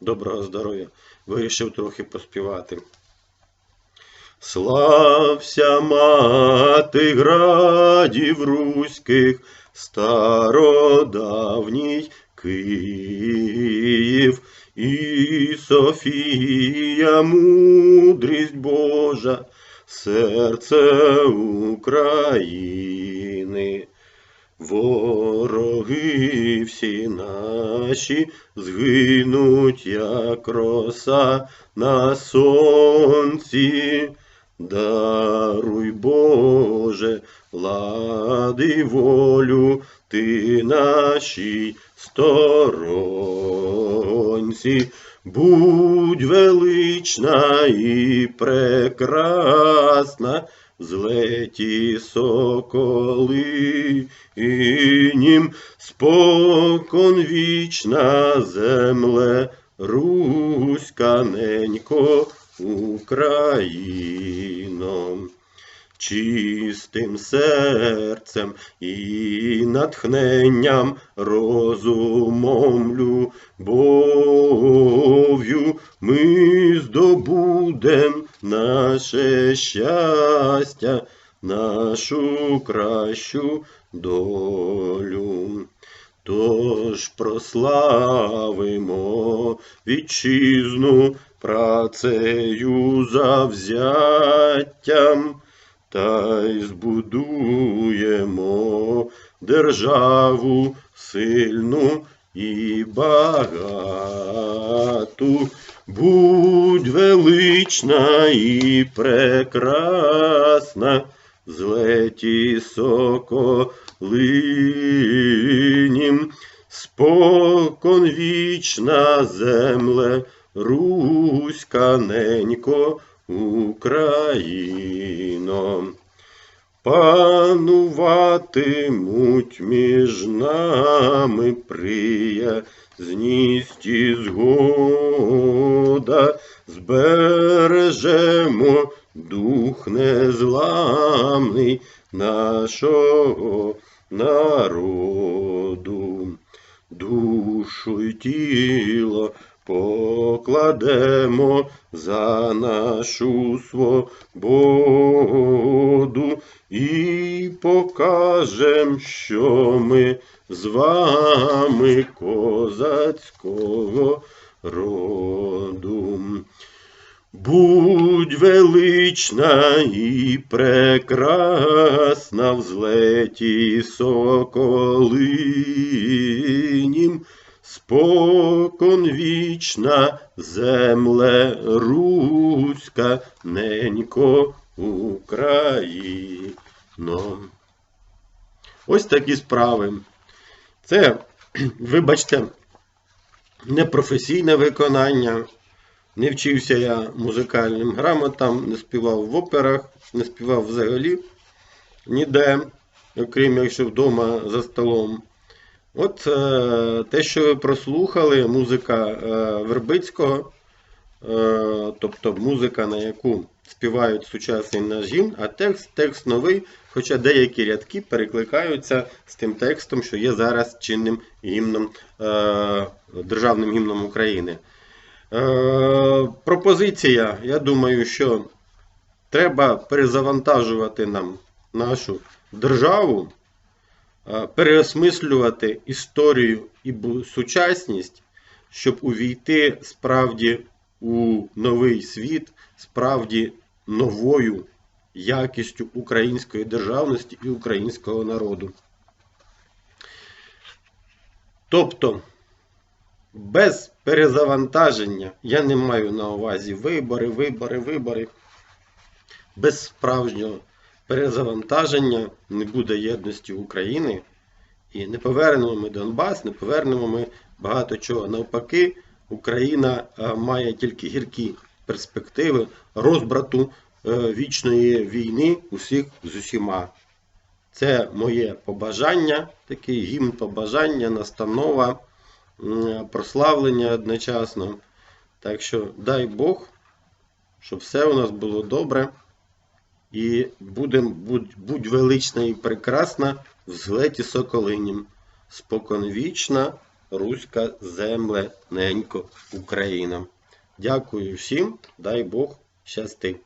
доброго здоров'я. Вирішив трохи поспівати. Слався мати градів руських, стародавній Київ, і Софія, мудрість Божа, серце України. Вороги всі наші згинуть, як роса на сонці. Даруй, Боже, влади волю ти нашій сторонці. Будь велична і прекрасна, злеті соколи, нім спокон вічна земле, Руська ненько Україно. Чистим серцем і натхненням, розумом, любов'ю ми здобудем наше щастя, кращу долю. Тож прославимо вітчизну працею завзяттям, та й збудуємо державу сильну і багату. Будь велична і прекрасна, злеті соколинім, спокон вічна земле, Руська ненько Україно. Пануватимуть між нами приязність і згода, збережемо дух незламний нашого народу, душу й тіло покладемо за нашу свободу і покажем, що ми з вами козацького роду. Будь велична і прекрасна в злеті соколинім, спокон вічна земле руська, ненько Україно. Ось такі справи. Це, вибачте, непрофесійне виконання. Не вчився я музикальним грамотам, не співав в операх, не співав взагалі ніде, окрім якщо вдома за столом. От е, те, що ви прослухали, музика е, Вербицького, е, тобто музика, на яку співають сучасний наш гімн, а текст, текст новий, хоча деякі рядки перекликаються з тим текстом, що є зараз чинним гімном, державним гімном України. Е, пропозиція, я думаю, що треба перезавантажувати нам нашу державу, е, переосмислювати історію і сучасність, щоб увійти справді у новий світ, справді новою якістю української державності і українського народу. Тобто, без перезавантаження я не маю на увазі вибори, вибори, вибори. Без справжнього перезавантаження не буде єдності України. І не повернемо ми Донбас, не повернемо ми багато чого. Навпаки, Україна е, має тільки гіркі перспективи розбрату е, вічної війни усіх з усіма. Це моє побажання, такий гімн побажання, настанова, прославлення одночасно. Так що дай Бог, щоб все у нас було добре. І будем, будь, будь велична і прекрасна в злеті соколинім, споконвічна руська землененько Україна. Дякую всім, дай Бог щасти.